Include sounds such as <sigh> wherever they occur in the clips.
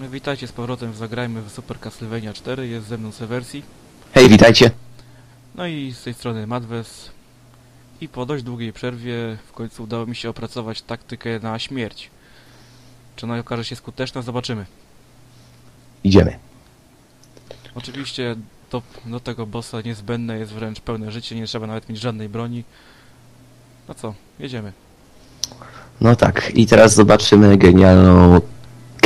Witajcie z powrotem w Zagrajmy w Super Castlevania 4, jest ze mną Seversi, Hej, witajcie. no i z tej strony Madwes. I po dość długiej przerwie w końcu udało mi się opracować taktykę na śmierć. Czy ona okaże się skuteczna? Zobaczymy. Idziemy. Oczywiście do, do tego bossa niezbędne jest wręcz pełne życie, nie trzeba nawet mieć żadnej broni. No co, jedziemy. No tak, i teraz zobaczymy genialną,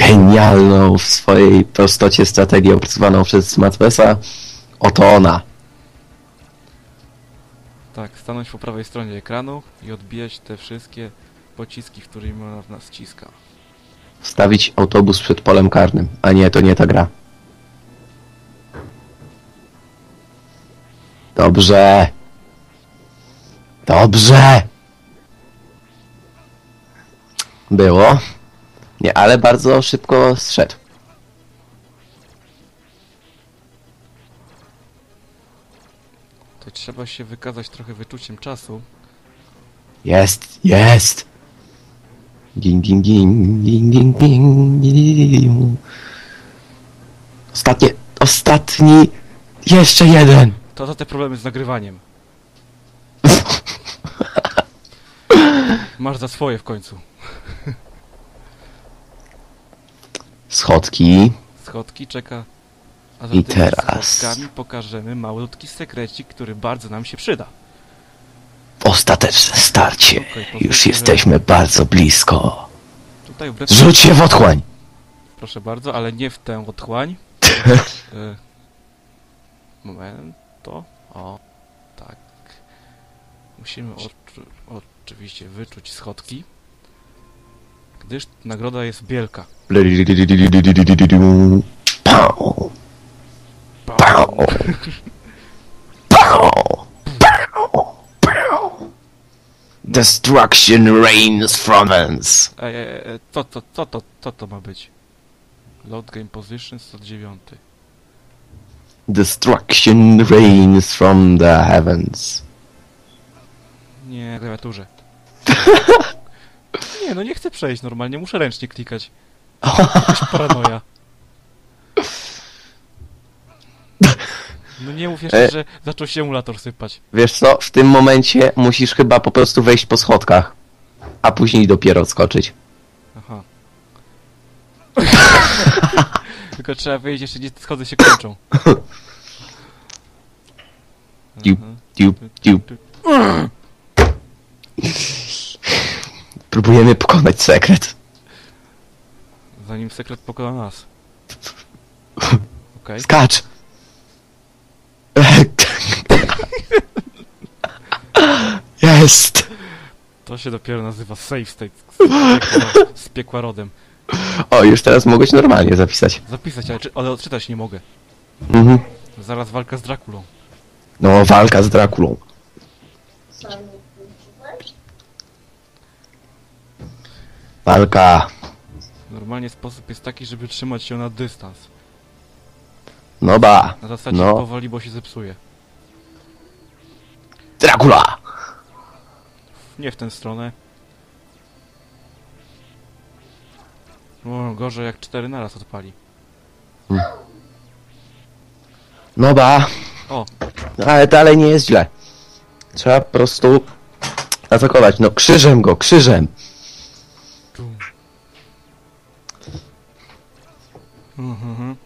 genialną w swojej prostocie strategię opracowaną przez Matwesa. Oto ona. Tak, stanąć po prawej stronie ekranu i odbijać te wszystkie pociski, którymi ona w nas ciska. Wstawić autobus przed polem karnym. A nie, to nie ta gra. Dobrze. Dobrze. Było. Nie, ale bardzo szybko zszedł. To trzeba się wykazać trochę wyczuciem czasu. Jest, jest. Ding, ding, ding, ding, ding, ding, ding. Ostatnie, ostatni, jeszcze jeden. To za te problemy z nagrywaniem. <laughs> Masz za swoje w końcu. Schodki. Schodki czeka. A za I tymi teraz. schodkami pokażemy malutki sekrecik, który bardzo nam się przyda. Ostateczne starcie. Okej, pozwólcie, Już że- jesteśmy bardzo blisko. Tutaj wbrew... Zrzuć się w otchłań. Proszę bardzo, ale nie w tę otchłań. <laughs> E, Moment, to. O, tak. Musimy oczy, oczywiście wyczuć schodki. Gdyż nagroda jest wielka. Destruction reigns from us. Ej, ej, ej, co to, co to, co to ma być? Load game position 109. Destruction reigns from the heavens. Nie, klawiaturze. <laughs> Nie, no nie chcę przejść normalnie, muszę ręcznie klikać. Jakaś paranoja. No nie mów jeszcze, że zaczął się emulator sypać. Wiesz co, w tym momencie musisz chyba po prostu wejść po schodkach, a później dopiero skoczyć. Aha. <laughs> Tylko trzeba wyjść jeszcze gdzie te schody się kończą. Diup, Mhm. diup, diup. Próbujemy pokonać sekret. Zanim sekret pokona nas. Okej. Skacz! Jest! To się dopiero nazywa save state z piekła, z piekła rodem. O, już teraz mogłeś normalnie zapisać. Zapisać, ale, czy, ale odczytać nie mogę. Mhm. Zaraz walka z Drakulą. No, walka z Drakulą. Walka. Normalnie sposób jest taki, żeby trzymać się na dystans. No ba. Na zasadzie No. powoli, bo się zepsuje. Dracula! Nie w tę stronę. O, gorzej jak cztery naraz odpali. No ba. O, Ale dalej nie jest źle. Trzeba po prostu atakować. No, krzyżem go, krzyżem. Mhm.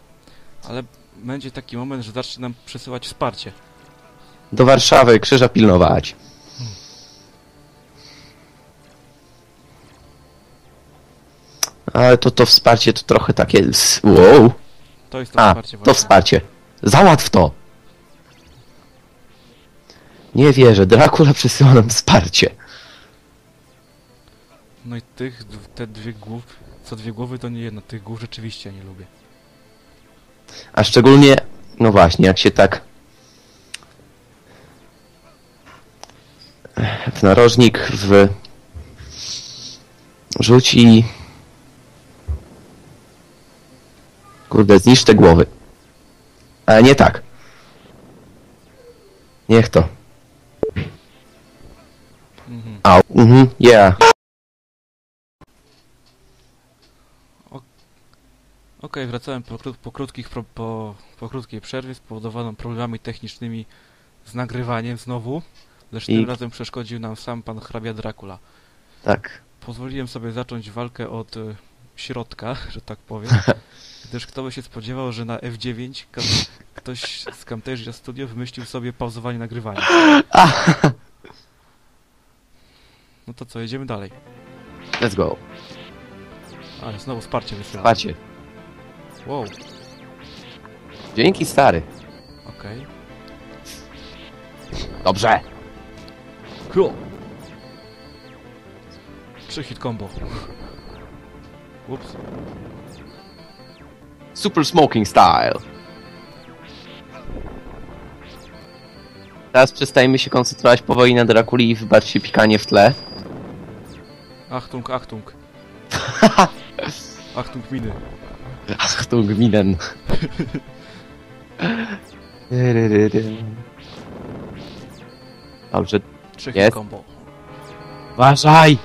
Ale będzie taki moment, że zacznie nam przesyłać wsparcie. Do Warszawy, krzyża pilnować. Ale to to wsparcie to trochę takie... Wow. To jest to A, wsparcie to właśnie. wsparcie. Załatw to. Nie wierzę, Dracula przesyła nam wsparcie. No i tych, te dwie głów, co dwie głowy to nie jedna, tych głów rzeczywiście nie lubię. A szczególnie, no właśnie, jak się tak w narożnik w rzuci kurde, zniszcz te głowy. Ale nie tak. Niech to. Mhm. Au. Mhm, yeah. Okej, wracałem po, po, krótkich, po, po krótkiej przerwie spowodowaną problemami technicznymi z nagrywaniem znowu, lecz I- tym razem przeszkodził nam sam pan hrabia Dracula. Tak. Pozwoliłem sobie zacząć walkę od e, środka, <laughs> że tak powiem, <laughs> gdyż kto by się spodziewał, że na F9 ka- ktoś z Camtasia Studio wymyślił sobie pauzowanie nagrywania. <laughs> No to co, jedziemy dalej. Let's go. Ale znowu wsparcie wysyłam. Patrzcie. Wow, Dzięki stary. okej. Dobrze. Cool. Trzy hit combo. Ups. Super smoking style. Teraz przestajemy się koncentrować powoli na Drakuli i wybaczcie pikanie w tle. Achtung, Achtung. <laughs> Achtung miny. Achtung, Minen. Dobrze, Trzy Jest. combo. uważaj!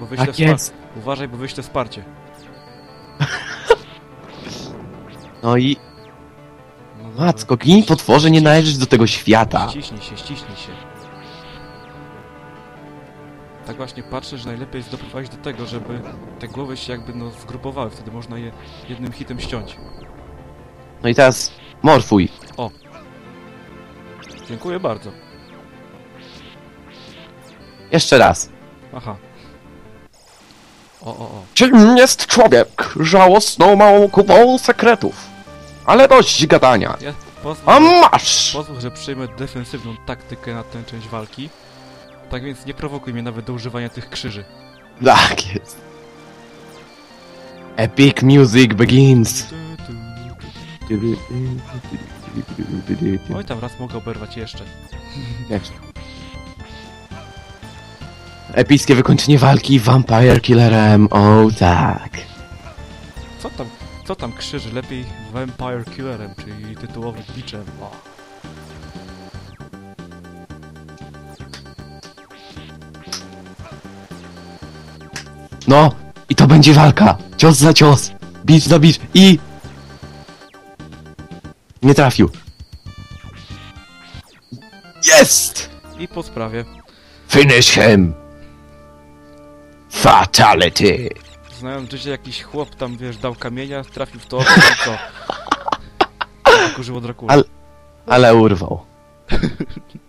Bo wyślę Tak jest! Uważaj, bo wyślę wsparcie. No i No matko, gin potworze, nie należysz do tego świata. Ściśnij się, ściśnij się. Tak właśnie patrzę, że najlepiej jest doprowadzić do tego, żeby te głowy się jakby no zgrupowały, wtedy można je jednym hitem ściąć. No i teraz morfuj. Dziękuję bardzo. Jeszcze raz. Aha. O, o, o. Czym jest człowiek? Żałosną małą kupą sekretów. Ale dość gadania. Ja pozwól, A masz! pozwól, że przyjmę defensywną taktykę na tę część walki. Tak więc nie prowokuj mnie nawet do używania tych krzyży. Tak jest. Epic music begins. Oj, tam raz mogę oberwać jeszcze. Epickie wykończenie walki Vampire Killerem. O tak. Co tam, co tam krzyży? Lepiej Vampire Killerem, czyli tytułowym biczem. O. No, i to będzie walka. Cios za cios. Bicz za bicz i... Nie trafił. Jest! I po sprawie. Finish him! Fatality! Znając życie, jakiś chłop tam, wiesz, dał kamienia, trafił w to oko i co? <laughs> Kurzyło Dracula. Ale- Ale urwał. <laughs>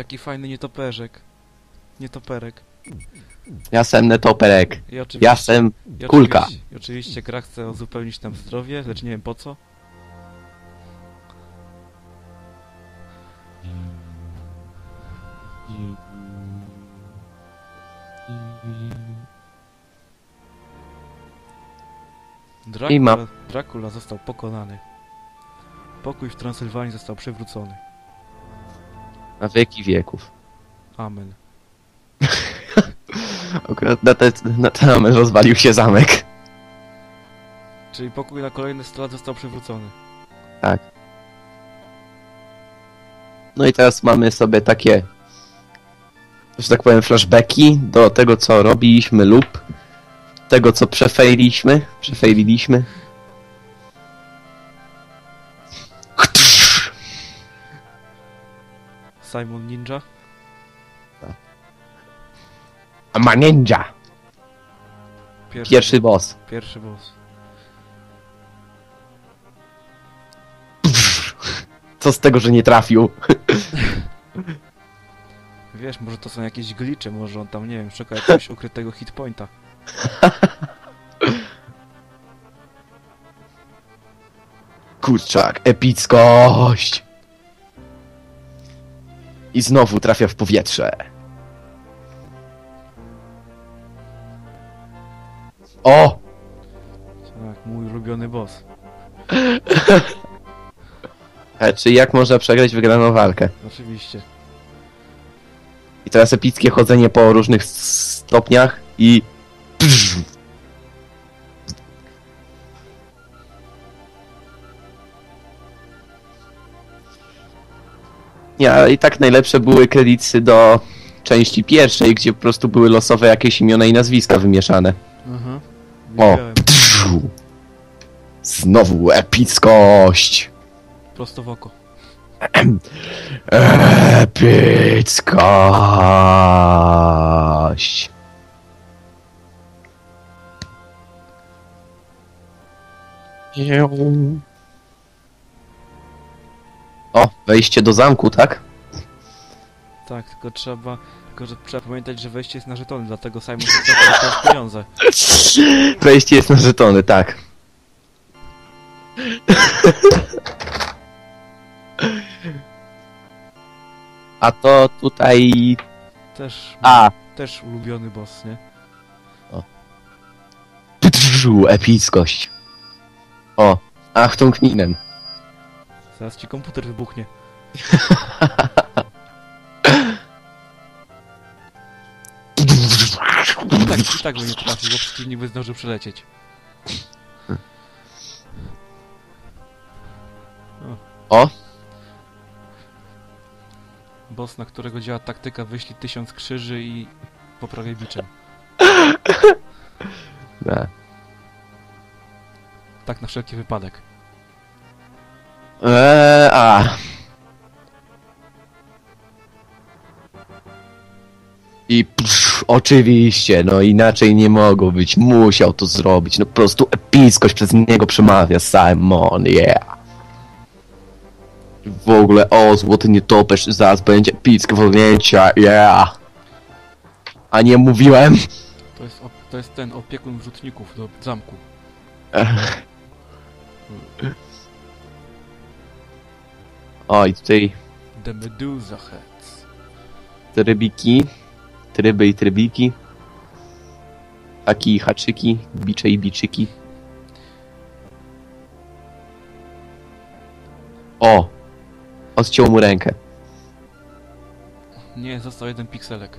Jaki fajny nietoperzek. Nietoperek. Jasem netoperek. I oczywiście, Jasem i kulka. Oczywiście, I oczywiście gra chce uzupełnić nam zdrowie, lecz nie wiem po co. I ma- Dracula, Dracula został pokonany. Pokój w Transylwanii został przywrócony. Na wieki wieków. Amen. <laughs> Akurat na, te, na ten moment rozwalił się zamek. Czyli pokój na kolejny 100 lat został przywrócony. No i teraz mamy sobie takie, że tak powiem, flashbacki do tego, co robiliśmy lub tego, co przefejliliśmy. Przefejliliśmy. Simon Ninja. Ma ninja! Pierwszy, Pierwszy boss. Pierwszy boss. Co z tego, że nie trafił? <laughs> Wiesz, może to są jakieś glicze, może on tam, nie wiem, szuka jakiegoś ukrytego hitpointa. <laughs> Kurczak, epickość! I znowu trafia w powietrze. O! Tak, mój ulubiony boss. <laughs> E, czy jak można przegrać wygraną walkę? Oczywiście. I teraz epickie chodzenie po różnych stopniach i... Ale i tak najlepsze były kredyty do części pierwszej, gdzie po prostu były losowe jakieś imiona i nazwiska wymieszane. Aha. O. Psiu. Znowu epickość! Prosto w oko. Epickość! O, wejście do zamku, tak? Tak, tylko trzeba... Tylko, że trzeba pamiętać, że wejście jest na żetony, dlatego Simon chce pieniądze. <laughs> Wejście jest na żetony, tak. <laughs> A to tutaj... Też... A! Też ulubiony boss, nie? Ptrzu, epickość. O, Achtung Minen. Zaraz ci komputer wybuchnie. I tak, i tak by nie trafił, bo przeciwnik by zdążył przelecieć. O, Boss, na którego działa taktyka wyślij tysiąc krzyży i poprawię biczem. ne. <laughs> Tak na wszelki wypadek. Eee, a. I psz, oczywiście, no inaczej nie mogło być, musiał to zrobić, no po prostu epickość przez niego przemawia, Simon, yeah. W ogóle, o, złoty nietoperz, zaraz będzie epickie wolnięcia, yeah. A nie mówiłem? To jest, to jest ten opiekun wrzutników do zamku. <laughs> O, i tutaj The Medusa Heads. trybiki, tryby i trybiki, haki i haczyki, bicze i biczyki. O! Odciął mu rękę. Nie, został jeden pikselek.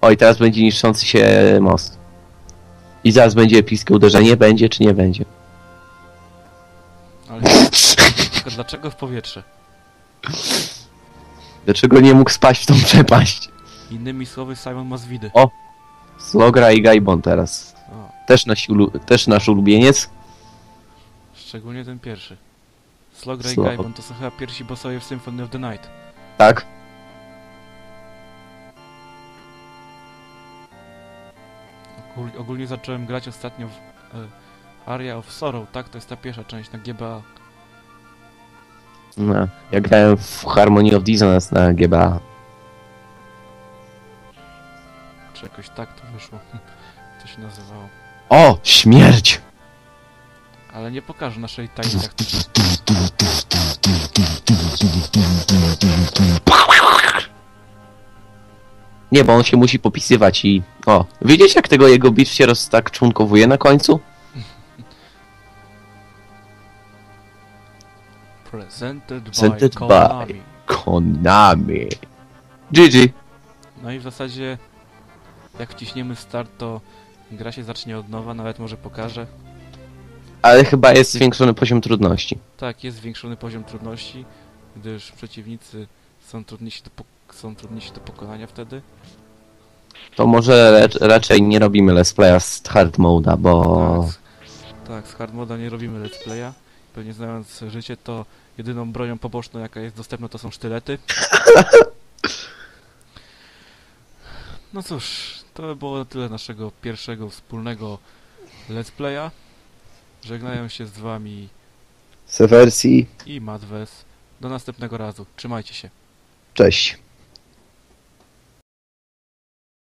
O, i teraz będzie niszczący się most. I zaraz będzie epickie uderzenie, będzie czy nie będzie? Ale tylko dlaczego w powietrze? Dlaczego nie mógł spaść w tą przepaść? Innymi słowy, Simon ma zwidy. Slogra i Gaibon teraz. O, Też, nasi ulu- też nasz ulubieniec. szczególnie ten pierwszy. Slogra i Slo- Gaibon to są chyba pierwsi bossowie w Symphony of the Night. Tak. Ogól- ogólnie zacząłem grać ostatnio w e, Aria of Sorrow, tak? To jest ta pierwsza część na GBA. No, ja grałem w Harmony of Dissonance na GBA. Czy jakoś tak to wyszło. <laughs> To się nazywało. O! Śmierć! Ale nie pokażę naszej taktyki. Nie, bo on się musi popisywać i... O, widzisz jak tego jego bicz się roz tak członkowuje na końcu? Presented, Presented by by- Konami. Konami. GG. No i w zasadzie jak wciśniemy start, to gra się zacznie od nowa, nawet może pokażę. Ale chyba jest zwiększony poziom trudności. Tak, jest zwiększony poziom trudności, gdyż przeciwnicy są trudniejsi do, pok- są trudniejsi do pokonania wtedy. To może raczej nie robimy let's playa z hard mode'a, bo... Tak, z, tak, z hard moda nie robimy let's playa. Pewnie znając życie, to jedyną bronią poboczną, jaka jest dostępna, to są sztylety. <laughs> No cóż, to było tyle naszego pierwszego wspólnego let's playa. Żegnają się z wami Sewersji. i Madwes. Do następnego razu. Trzymajcie się. Cześć.